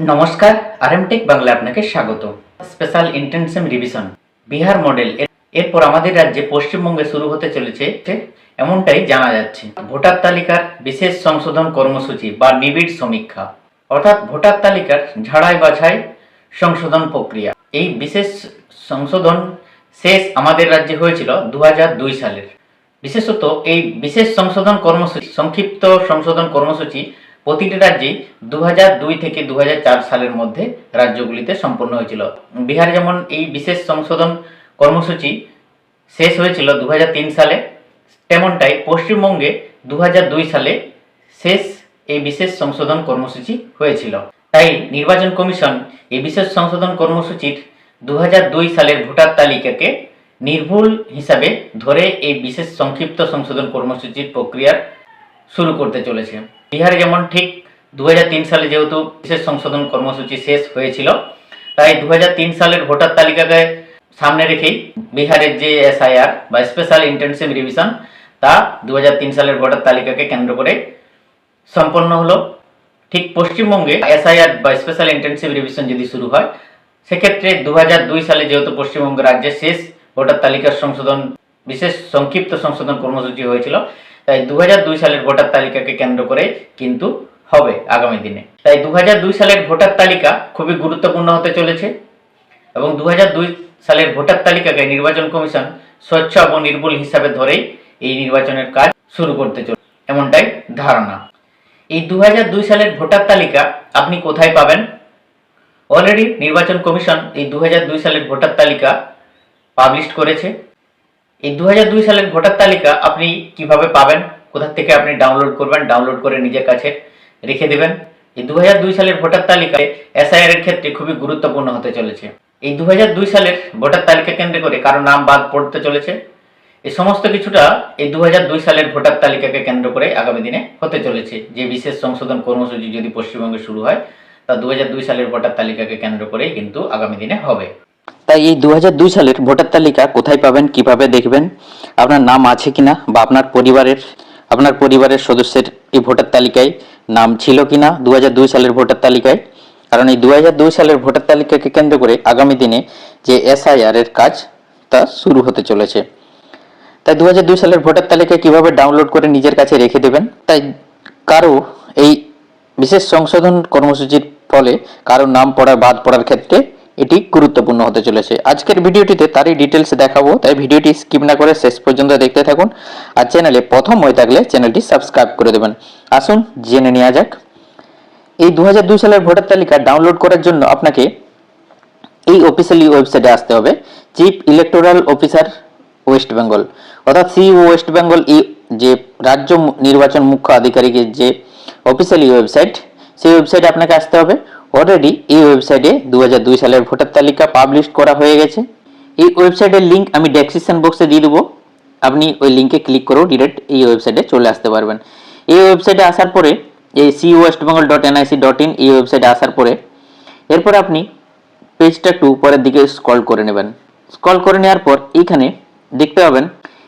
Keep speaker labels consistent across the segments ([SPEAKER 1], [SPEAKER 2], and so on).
[SPEAKER 1] নমস্কার, আরএমটেক বাংলা আপনাকে স্বাগত। Special intensive revision, Bihar model. এরপর আমাদের রাজ্যে পশ্চিমবঙ্গে শুরু হতে চলেছে, এমনটাই জানা যাচ্ছে। ভোটার তালিকার বিশেষ সংশোধন কর্মসূচি বা নিবিড় সমীক্ষা, অর্থাৎ ভোটার তালিকার ঝাড়াই বাছাই সংশোধন প্রক্রিয়া। এই বিশেষ সংশোধন শেষ আমাদের রাজ্যে হয়েছিল দু হাজার দুই সালের। বিশেষত এই বিশেষ সংশোধন কর্মসূচি, সংক্ষিপ্ত সংশোধন কর্মসূচি প্রতিটি রাজ্যে দু দুই থেকে দুহাজার চার সালের মধ্যে রাজ্যগুলিতে সম্পন্ন হয়েছিল। বিহার যেমন এই বিশেষ সংশোধন কর্মসূচি শেষ হয়েছিল দুহাজার তিন সালে, তেমনটাই পশ্চিমবঙ্গে দুহাজার দুই সালে শেষ এই বিশেষ সংশোধন কর্মসূচি হয়েছিল। তাই নির্বাচন কমিশন এই বিশেষ সংশোধন কর্মসূচির দু হাজার দুই সালের ভোটার তালিকাকে নির্ভুল হিসাবে ধরে এই বিশেষ সংক্ষিপ্ত সংশোধন কর্মসূচির প্রক্রিয়ার শুরু করতে চলেছে। বিহারে যেমন ঠিক দুই হাজার তিন সালে যেহেতু বিশেষ সংশোধন কর্মসূচি শেষ হয়েছিল, তাই দু হাজার তিন সালের ভোটার তালিকাকে সামনে রেখেই বিহারের যে এসআইআর বা স্পেশাল ইন্টেনসিভ রিভিশন, তা দু হাজার তিন সালের ভোটার তালিকাকে কেন্দ্র করে সম্পন্ন হলো। ঠিক পশ্চিমবঙ্গে এসআইআর বা স্পেশাল ইন্টেনসিভ রিভিশন যদি শুরু হয়, সেক্ষেত্রে দু হাজার দুই সালে যেহেতু পশ্চিমবঙ্গ রাজ্যের শেষ ভোটার তালিকার সংশোধন, বিশেষ সংক্ষিপ্ত সংশোধন কর্মসূচি হয়েছিল তাই দু হাজার দুই সালের ভোটার তালিকাকে কেন্দ্র করে কিন্তু হবে আগামী দিনে। তাই দু হাজার দুই সালের ভোটার তালিকা খুবই গুরুত্বপূর্ণ হতে চলেছে এবং দু হাজার দুই সালের ভোটার তালিকাকে নির্বাচন কমিশন স্বচ্ছ এবং নির্ভুল হিসাবে ধরেই এই নির্বাচনের কাজ শুরু করতে চলে এমনটাই ধারণা। এই দু হাজার দুই সালের ভোটার তালিকা আপনি কোথায় পাবেন? অলরেডি নির্বাচন কমিশন এই দু হাজার দুই সালের ভোটার তালিকা পাবলিশ করেছে। এই দু হাজার দুই সালের ভোটার তালিকা আপনি কীভাবে পাবেন? কোথা থেকে আপনি ডাউনলোড করবেন? ডাউনলোড করে নিজের কাছে রেখে দেবেন। এই দু হাজার দুই সালের ভোটার তালিকায় এসআইআর এর ক্ষেত্রে খুবই গুরুত্বপূর্ণ হতে চলেছে। এই দু হাজার দুই সালের ভোটার তালিকা কেন্দ্র করে কারও নাম বাদ পড়তে চলেছে। এই সমস্ত কিছুটা এই দু হাজার দুই সালের ভোটার তালিকাকে কেন্দ্র করে আগামী দিনে হতে চলেছে। যে বিশেষ সংশোধন কর্মসূচি যদি পশ্চিমবঙ্গে শুরু হয়, তা দু হাজার দুই সালের ভোটার তালিকাকে কেন্দ্র করেই কিন্তু আগামী দিনে হবে।
[SPEAKER 2] তাই এই দু হাজার দুই সালের ভোটার তালিকা কোথায় পাবেন, কীভাবে দেখবেন, আপনার নাম আছে কিনা বা আপনার পরিবারের আপনার পরিবারের সদস্যের এই ভোটার তালিকায় নাম ছিল কিনা দু হাজার দুই সালের ভোটার তালিকায়? কারণ এই দু হাজার দুই সালের ভোটার তালিকাকে কেন্দ্র করে আগামী দিনে যে এসআইআর এর কাজ তা শুরু হতে চলেছে। তাই দু হাজার দুই সালের ভোটার তালিকা কীভাবে ডাউনলোড করে নিজের কাছে রেখে দেবেন? তাই কারও এই বিশেষ সংশোধন কর্মসূচির ফলে কারও নাম পড়ার বাদ পড়ার ক্ষেত্রে এটি গুরুত্বপূর্ণ হতে চলেছে। আজকের ভিডিওটিতে তারই ডিটেলস দেখাবো, তাই ভিডিওটি স্কিপ না করে শেষ পর্যন্ত দেখতে থাকুন আর চ্যানেলে প্রথম হয়ে থাকলে চ্যানেলটি সাবস্ক্রাইব করে দেবেন। আসুন জেনে নেওয়া যাক। এই দু সালের ভোটার তালিকা ডাউনলোড করার জন্য আপনাকে এই অফিসিয়ালি ওয়েবসাইটে আসতে হবে chief electoral officer West Bengal অর্থাৎ সিইও ওয়েস্ট বেঙ্গল এই যে রাজ্য নির্বাচন মুখ্য আধিকারিকের যে অফিসিয়ালি ওয়েবসাইট সেই ওয়েবসাইটে আপনাকে আসতে হবে। অলরেডি এই ওয়েবসাইটে দু হাজার দুই সালের ভোটার তালিকা পাবলিশ করা হয়ে গেছে। এই ওয়েবসাইটের লিঙ্ক আমি ডেসক্রিপশন বক্সে দিয়ে দেবো। আপনি ওই লিঙ্কে ক্লিক করেও ডিরেক্ট এই ওয়েবসাইটে চলে আসতে পারবেন। এই ওয়েবসাইটে আসার পরে, এই C West Bengal dot NIC dot in এই ওয়েবসাইটে আসার পরে, এরপর আপনি পেজটা একটু উপরের দিকে স্ক্রল করে নেবেন। স্ক্রল করে নেওয়ার পর এইখানে দেখতে পাবেন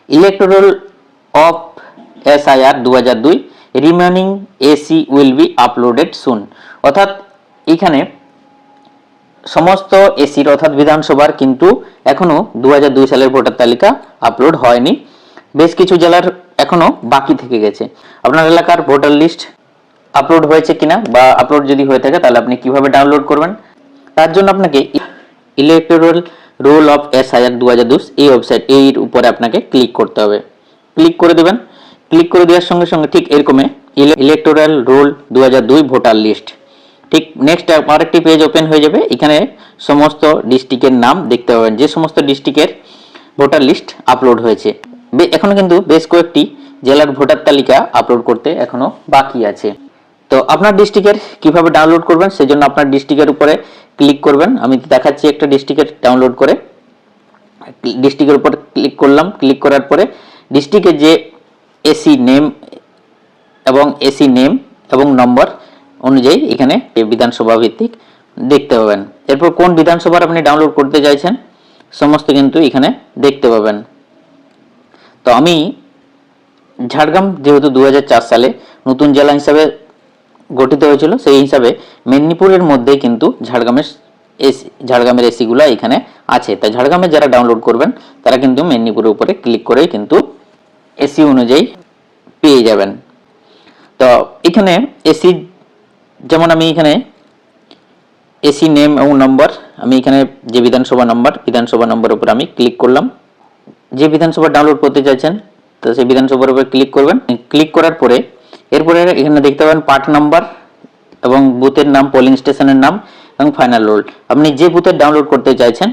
[SPEAKER 2] ইলেকটোরাল অফ এসআইআর দু হাজার দুই remaining AC will be uploaded soon অর্থাৎ এইখানে সমস্ত এসির অর্থাৎ বিধানসভার কিন্তু এখনও দু হাজার দুই সালের ভোটার তালিকা আপলোড হয়নি। বেশ কিছু জেলার এখনও বাকি থেকে গেছে। আপনার এলাকার ভোটার লিস্ট আপলোড হয়েছে কিনা বা আপলোড যদি হয়ে থাকে তাহলে আপনি কীভাবে ডাউনলোড করবেন? তার জন্য আপনাকে ইলেকটোরাল রোল অফ এসআইআর দু হাজার দুস এই ওয়েবসাইট এর উপরে আপনাকে ক্লিক করতে হবে। ক্লিক করে দেবেন। ক্লিক করে দেওয়ার সঙ্গে সঙ্গে ঠিক এরকমে ইলেকটোরাল রোল দু হাজার দুই ভোটার লিস্ট ঠিক নেক্সট আরেকটি পেজ ওপেন হয়ে যাবে। এখানে সমস্ত ডিস্ট্রিক্টের নাম দেখতে পাবেন। যে সমস্ত ডিস্ট্রিক্টের ভোটার লিস্ট আপলোড হয়েছে। বে- এখনও কিন্তু বেশ কয়েকটি জেলার ভোটার তালিকা আপলোড করতে এখনও বাকি আছে। তো আপনার ডিস্ট্রিক্টের কীভাবে ডাউনলোড করবেন, সেজন্য আপনার ডিস্ট্রিক্টের উপরে ক্লিক করবেন। আমি দেখাচ্ছি একটা ডিস্ট্রিক্টের ডাউনলোড করে। ডিস্ট্রিক্টের উপর ক্লিক করলাম। ক্লিক করার পরে ডিস্ট্রিক্টের যে এসি নেম এবং এসি নেম এবং নম্বর অনুযায়ী এখানে এই বিধানসভা ভিত্তিক দেখতে পাবেন। এরপর কোন বিধানসভার আপনি ডাউনলোড করতে চাইছেন, সমস্ত কিন্তু এখানে দেখতে পাবেন। তো আমি ঝাড়গ্রাম যেহেতু দু হাজার চার সালে নতুন জেলা হিসাবে গঠিত হয়েছিল, সেই হিসাবে মেদিনীপুরের মধ্যে কিন্তু ঝাড়গ্রামের এসি, ঝাড়গ্রামের এসিগুলো এখানে আছে। তাই ঝাড়গ্রামে যারা ডাউনলোড করবেন, তারা কিন্তু মেদিনীপুরের উপরে ক্লিক করেই কিন্তু এসি অনুযায়ী পেয়ে যাবেন। তো এখানে এসি যেমন আমি এখানে এসি নেম এবং নম্বর আমি এখানে যে বিধানসভা নম্বর বিধানসভা নম্বরের উপর আমি ক্লিক করলাম। যে বিধানসভা ডাউনলোড করতে চাইছেন, তো সেই বিধানসভার উপর ক্লিক করবেন। ক্লিক করার পরে এরপরে এখানে দেখতে পাবেন পার্ট নাম্বার এবং বুথের নাম পোলিং স্টেশনের নাম এবং ফাইনাল রোল আপনি যে বুথের ডাউনলোড করতে চাইছেন,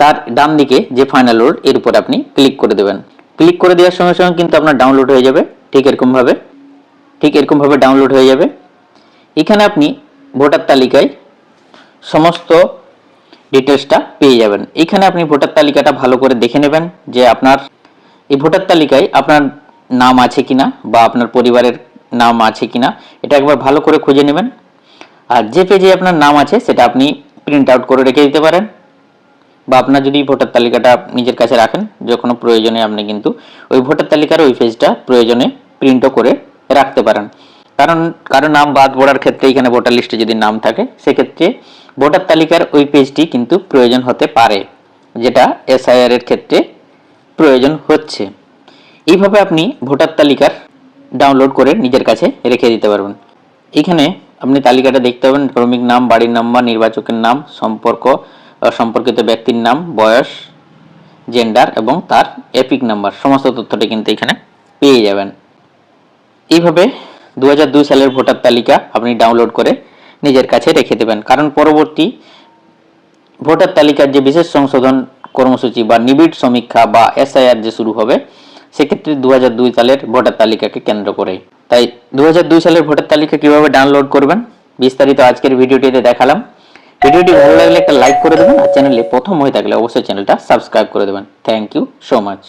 [SPEAKER 2] তার ডান দিকে যে ফাইনাল রোল এর উপর আপনি ক্লিক করে দেবেন। ক্লিক করে দেওয়ার সঙ্গে সঙ্গে কিন্তু আপনার ডাউনলোড হয়ে যাবে, ঠিক এরকমভাবে। ঠিক এরকমভাবে ডাউনলোড হয়ে যাবে। এখানে আপনি ভোটার তালিকায় সমস্ত ডিটেলসটা পেয়ে যাবেন। এখানে আপনি ভোটার তালিকাটা ভালো করে দেখে নেবেন যে আপনার এই ভোটার তালিকায় আপনার নাম আছে কিনা বা আপনার পরিবারের নাম আছে কিনা, এটা একবার ভালো করে খুঁজে নেবেন। আর যে পেজে আপনার নাম আছে, সেটা আপনি প্রিন্ট আউট করে রেখে দিতে পারেন। বা আপনার যদি ভোটার তালিকাটা নিজের কাছে রাখেন, যে কোনো প্রয়োজনে আপনি কিন্তু ওই ভোটার তালিকার ওই পেজটা প্রয়োজনে প্রিন্টও করে রাখতে পারেন। কারণ কারও নাম বাদ পড়ার ক্ষেত্রে এখানে ভোটার লিস্টে যদি নাম থাকে, সেক্ষেত্রে ভোটার তালিকার ওই পেজটি কিন্তু প্রয়োজন হতে পারে, যেটা এসআইআর এর ক্ষেত্রে প্রয়োজন হচ্ছে। এইভাবে আপনি ভোটার তালিকার ডাউনলোড করে নিজের কাছে রেখে দিতে পারবেন। এখানে আপনি তালিকাটা দেখতে পাবেন, ক্রমিক নাম, বাড়ির নাম্বার, নির্বাচকের নাম, সম্পর্ক সম্পর্কিত ব্যক্তির নাম, বয়স জেন্ডার এবং তার এপিক নাম্বার, সমস্ত তথ্যটি কিন্তু এখানে পেয়ে যাবেন। এইভাবে দু হাজার দুই সালের ভোটার তালিকা আপনি ডাউনলোড করে নিজের কাছে রেখে দেবেন। কারণ পরবর্তী ভোটার তালিকার যে বিশেষ সংশোধন কর্মসূচি বা নিবিড় সমীক্ষা বা এসআইআর যে শুরু হবে, সেক্ষেত্রে দু হাজার দুই সালের ভোটার তালিকাকে কেন্দ্র করে। তাই দু হাজার দুই সালের ভোটার তালিকা কীভাবে ডাউনলোড করবেন, বিস্তারিত আজকের ভিডিওটিতে দেখালাম। ভিডিওটি ভালো লাগলে একটা লাইক করে দেবেন, আর চ্যানেলে প্রথম হয়ে থাকলে অবশ্যই চ্যানেলটা সাবস্ক্রাইব করে দেবেন। Thank you so much